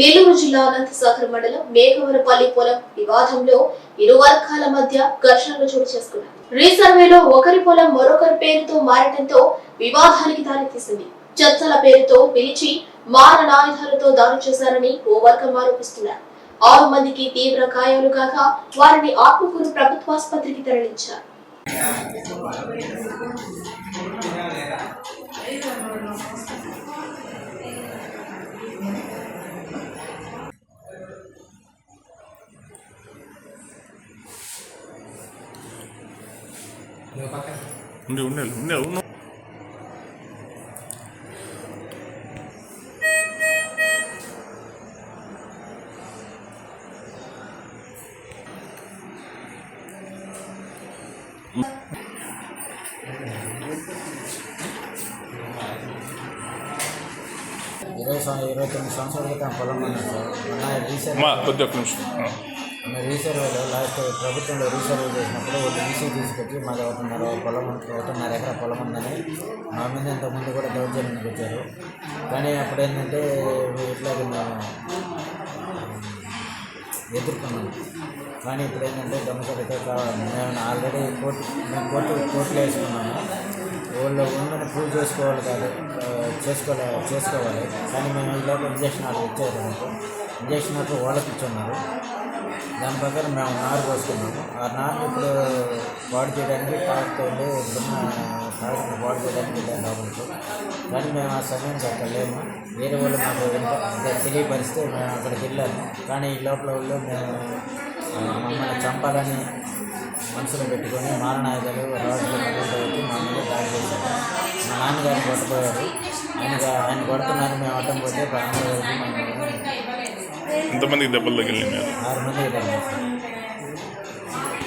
నెల్లూరు జిల్లా అనంతసాగర్ మండలం మేఘవరపల్లి పొలం వివాదంలో ఇరు వర్గాల మధ్య ఘర్షణలు చోటు చేసుకున్నాయి. రీసర్వేలో ఒకరి పొలం మరొకరి పేరుతో మారటంతో వివాదానికి దారితీసింది. చర్చల పేరుతో పిలిచి మారణాయుధాలతో దాడి చేశారని ఓ వర్గం ఆరోపిస్తున్నారు. ఆరు మందికి తీవ్ర గాయాలు కాగా వారిని ఆత్మకూరు ప్రభుత్వాసుపత్రికి తరలించారు. ఉండి ఉండే ఉండే ఉండు ఇరవై సం ఇరవై తొమ్మిది సంవత్సరాల క్రితం పొలం ఉన్నాను సార్ మొన్న రీసర్వే మా కొద్ది ఒక్క నిమిషం ఆ. మొన్న రీసర్వేలో లాస్ట్ ప్రభుత్వంలో రీసర్వే చేసినప్పుడు ఒక ఈసీ తీసుకొచ్చి మాది ఒకటిన్నర పొలం ఒకటిన్నర ఎకరా పొలం ఉందని మా మీద ఇంతకుముందు కూడా దౌర్జన్యానికి వచ్చారు కానీ అప్పుడు ఏంటంటే ఇట్లాగే మేము ఎదుర్కొన్నాము కానీ ఇప్పుడు ఏంటంటే దొంగసరితో మేము ఆల్రెడీ కోర్టు మేము కోర్టు కోర్టులో వేసుకున్నాము. వాళ్ళు ఉందని ప్రూవ్ చేసుకోవాలి కాదు చేసుకోలే చేసుకోవాలి. కానీ మేము ఈ లోపల ఇంజక్షన్ ఆర్డర్ ఇచ్చారు ఇంజక్షన్ ఆర్డర్ వాళ్ళకి ఇచ్చున్నారు. దాని ప్రకారం మేము నారు పోసుకున్నాము ఆ నారుని ఇప్పుడు పాడు చేయడానికి టాక్తో ఇప్పుడున్న టాక్ని పాడు చేయడానికి వెళ్ళాను లోపలికి కానీ మేము ఆ సమయానికి అక్కడ లేము. వేరే వాళ్ళు మాకు ఇంత తెలియపరిస్తే మేము అక్కడికి వెళ్ళాము. కానీ ఈ లోపల వాళ్ళు మేము మమ్మల్ని చంపాలని మనసులో పెట్టుకొని మారణాయుధాలు రాడ్లు కట్టలతో మా మీద దాడి చేశారు. మా నాన్నగారిని కొట్టబోయారు ఆయన ఆయన కొడుతున్నారు మేము అడ్డం పోతే ప్రాణాలు వరకు మమ్మల్ని ఎంతమందికి దెబ్బలు తగిలినాయి? మీరు ఆరు మంది వెళ్ళాము